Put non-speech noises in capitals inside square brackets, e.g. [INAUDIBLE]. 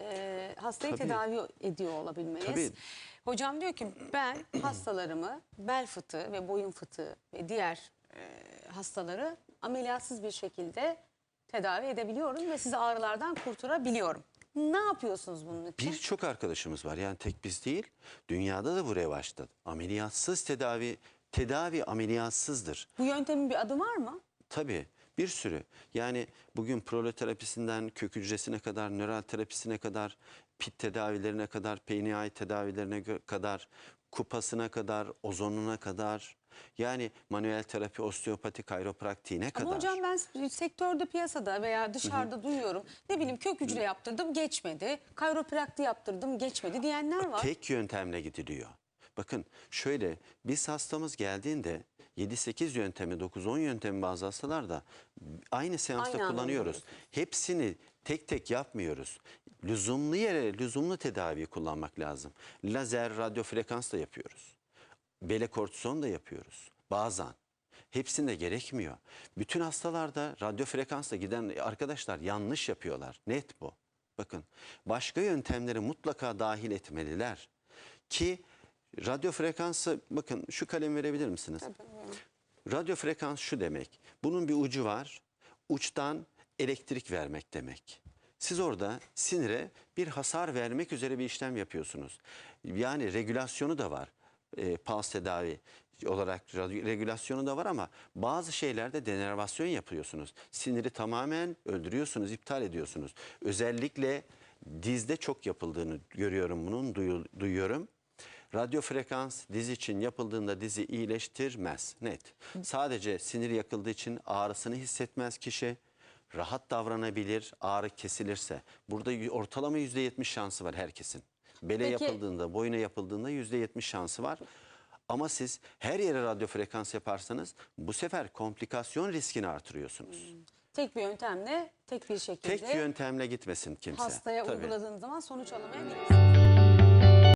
e, hastayı Tabii. tedavi ediyor olabilmeniz. Tabii. Hocam diyor ki ben [CLEARS THROAT] hastalarımı bel fıtığı ve boyun fıtığı ve diğer e, hastaları ameliyatsız bir şekilde tedavi edebiliyorum ve sizi ağrılardan kurtarabiliyorum. Ne yapıyorsunuz bunun için? Birçok arkadaşımız var. Yani tek biz değil. Dünyada da bu revaçta. Ameliyatsız tedavi, tedavi ameliyatsızdır. Bu yöntemin bir adı var mı? Tabii bir sürü. Yani bugün proleterapisinden kök hücresine kadar, nöral terapisine kadar, pit tedavilerine kadar, PNI tedavilerine kadar, kupasına kadar, ozonuna kadar. Yani manuel terapi, osteopati, kayropraktiğine kadar. Ama hocam ben sektörde piyasada veya dışarıda duyuyorum. Ne bileyim kök hücre yaptırdım geçmedi. Kayroprakti yaptırdım geçmedi diyenler var. Tek yöntemle gidiliyor. Bakın şöyle biz hastamız geldiğinde 7-8 yöntemi 9-10 yöntemi bazı hastalarda aynı seansta Aynı anda kullanıyoruz. Hepsini tek tek yapmıyoruz. Lüzumlu yere lüzumlu tedavi kullanmak lazım. Lazer, radyo frekans da yapıyoruz. Bele kortizon da yapıyoruz bazen. Hepsinde gerekmiyor. Bütün hastalarda radyo frekansla giden arkadaşlar yanlış yapıyorlar. Net bu. Bakın başka yöntemleri mutlaka dahil etmeliler. Ki radyo frekansı bakın şu kalem verebilir misiniz? Radyo frekans şu demek. Bunun bir ucu var. Uçtan elektrik vermek demek. Siz orada sinire bir hasar vermek üzere bir işlem yapıyorsunuz. Yani regülasyonu da var. E, pulse tedavi olarak regülasyonu da var ama bazı şeylerde denervasyon yapıyorsunuz. Siniri tamamen öldürüyorsunuz, iptal ediyorsunuz. Özellikle dizde çok yapıldığını görüyorum bunun, duyu- duyuyorum. Radyo frekans diz için yapıldığında dizi iyileştirmez net. Sadece sinir yakıldığı için ağrısını hissetmez kişi. Rahat davranabilir ağrı kesilirse. Burada ortalama %70 şansı var herkesin. Bele Peki- yapıldığında, boyuna yapıldığında %70 şansı var. Ama siz her yere radyo frekans yaparsanız bu sefer komplikasyon riskini artırıyorsunuz. Tek bir yöntemle tek bir şekilde Tek yöntemle gitmesin kimse. hastaya Tabii. uyguladığınız zaman sonuç alamayabilirsiniz.